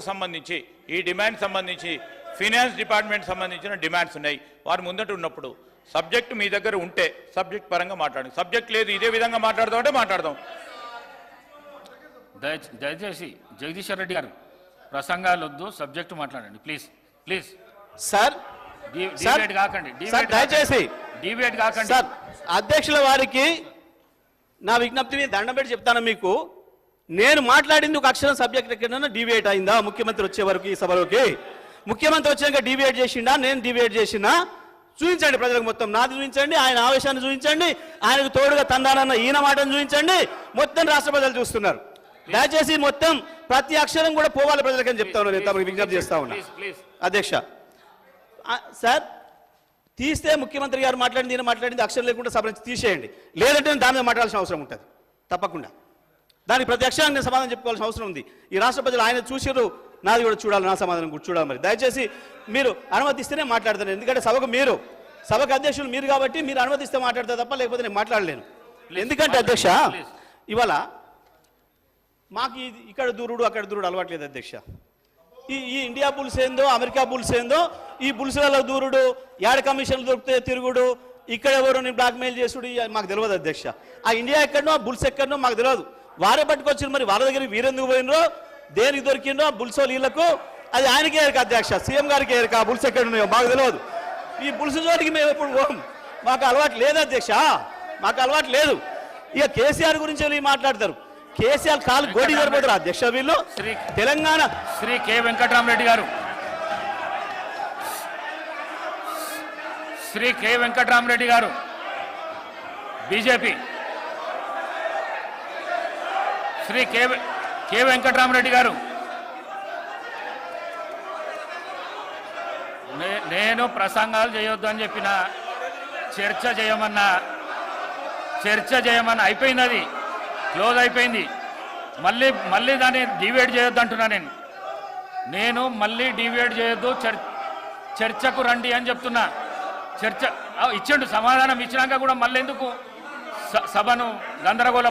సంబంధించి ఈ డిమాండ్ సంబంధించి ఫినాన్స్ డిపార్ట్మెంట్ సంబంధించిన డిమాండ్స్ ఉన్నాయి. వారి ముందట ఉన్నప్పుడు సబ్జెక్ట్ మీ దగ్గర ఉంటే సబ్జెక్ట్ పరంగా మాట్లాడండి. సబ్జెక్ట్ లేదు ఇదే విధంగా మాట్లాడదాం అంటే మాట్లాడదాం. దయ- దయచేసి జగదీశ్వర్ రెడ్డి గారు ప్రసంగాలు వద్దు సబ్జెక్టు మాట్లాడండి. Please please. సార్ డిబేట్ కాకండి దయచేసి. డిబేట్ కాకండి. సార్ అధ్యక్షుల వారికి నా విజ్ఞప్తిని దండం పెట్టి చెప్తాను మీకు. నేను మాట్లాడింది ఒక అక్షరం సబ్జెక్ట్ ఎక్కడైనా డివియేట్ అయిందా? ముఖ్యమంత్రి వచ్చే వరకు ఈ సభలోకి. ముఖ్యమంత్రి వచ్చాక డివియేట్ చేసిండా? నేను డివియేట్ చేసినా? చూపించండి ప్రజలకు మొత్తం. నాది చూపించండి ఆయన ఆవేశాన్ని చూపించండి ఆయనకు తోడుగా తందానన్న ఈయన మాటను చూపించండి. మొత్తం రాష్ట్ర ప్రజలు చూస్తున్నారు. దయచేసి మొత్తం ప్రతి అక్షరం కూడా పోవాలి ప్రజలకని చెప్తా ఉన్నా నేను తమకు విజ్ఞప్తి చేస్తా ఉన్నా. అధ్యక్ష సార్ తీస్తే ముఖ్యమంత్రి గారు మాట్లాడింది ఈయన మాట్లాడింది అక్షరం లేకుండా సభ నుంచి తీసేయండి. లేదంటే నేను దాని మీద మాట్లాడాల్సిన అవసరం ఉంటుంది. తప్పకుండా. దానికి ప్రతి అక్షరాన్ని నేను సమాధానం చెప్పుకోవాల్సిన అవసరం ఉంది. ఈ రాష్ట్ర ప్రజలు ఆయన చూసిరు నాది కూడా చూడాలి నా సమాధానం కూడా చూడాలి మరి. దయచేసి మీరు అనుమతిస్తేనే మాట్లాడతాను. ఎందుకంటే సభకు మీరు సభకు అధ్యక్షులు మీరు కాబట్టి మీరు అనుమతిస్తే మాట్లాడతా తప్ప లేకపోతే నేను మాట్లాడలేను. ఎందుకంటే అధ్యక్ష. ఇవాళ మాకు ఇది ఇక్కడ దూరుడు అక్కడ దూరుడు అలవాట్లేదు అధ్యక్ష. ఈ ఈ ఇండియా బుల్స్ ఏందో అమెరికా బుల్స్ ఏందో ఈ బుల్స్లలో దూరుడు యాడ కమిషన్లు దొరికితే తిరుగుడు ఇక్కడ ఎవరు నేను బ్లాక్మెయిల్ చేసుడు మాకు తెలియదు అధ్యక్ష. ఆ ఇండియా ఎక్కడనో ఆ బుల్స్ ఎక్కడనో మాకు తెలియదు. వారే పట్టుకొచ్చారు. మరి వాళ్ళ దగ్గర వీరెందుకు పోయినరో? దేనికి దొరికిందో? ఆ బుల్స్ వీళ్ళకు. అది ఆయనకే ఎరక అధ్యక్ష. సీఎం గారికి ఎరక బుల్స్ ఎక్కడ ఉన్నాయో మాకు తెలియదు ఈ బుల్స్ జోలికి మేము ఎప్పుడు పోం. మాకు అలవాటు లేదు అధ్యక్ష. మాకు అలవాటు లేదు. ఇక కేసీఆర్ గురించి వీళ్ళు మాట్లాడతారు? కేసీఆర్ కాలు గోడి సరిపోతారు అధ్యక్ష వీళ్ళు? శ్రీ తెలంగాణ శ్రీ కె వెంకటరామరెడ్డి గారు. శ్రీ కె వెంకటరామరెడ్డి గారు. BJP. Shri K K Venkataramareddy గారు. నేను ప్రసంగాలు చేయొద్దు అని చెప్పిన చర్చ చేయమన్నా చర్చ చేయమన్నా అయిపోయింది అది. క్లోజ్ అయిపోయింది. మళ్ళీ మళ్ళీ దాన్ని డివైడ్ చేయొద్దు అంటున్నా నేను. నేను మళ్ళీ డివైడ్ చేయొద్దు చర్చకు రండి అని చెప్తున్నా. చర్చ ఇచ్చిండు సమాధానం ఇచ్చినాక కూడా మళ్ళీ ఎందుకు స- సభను గందరగోళ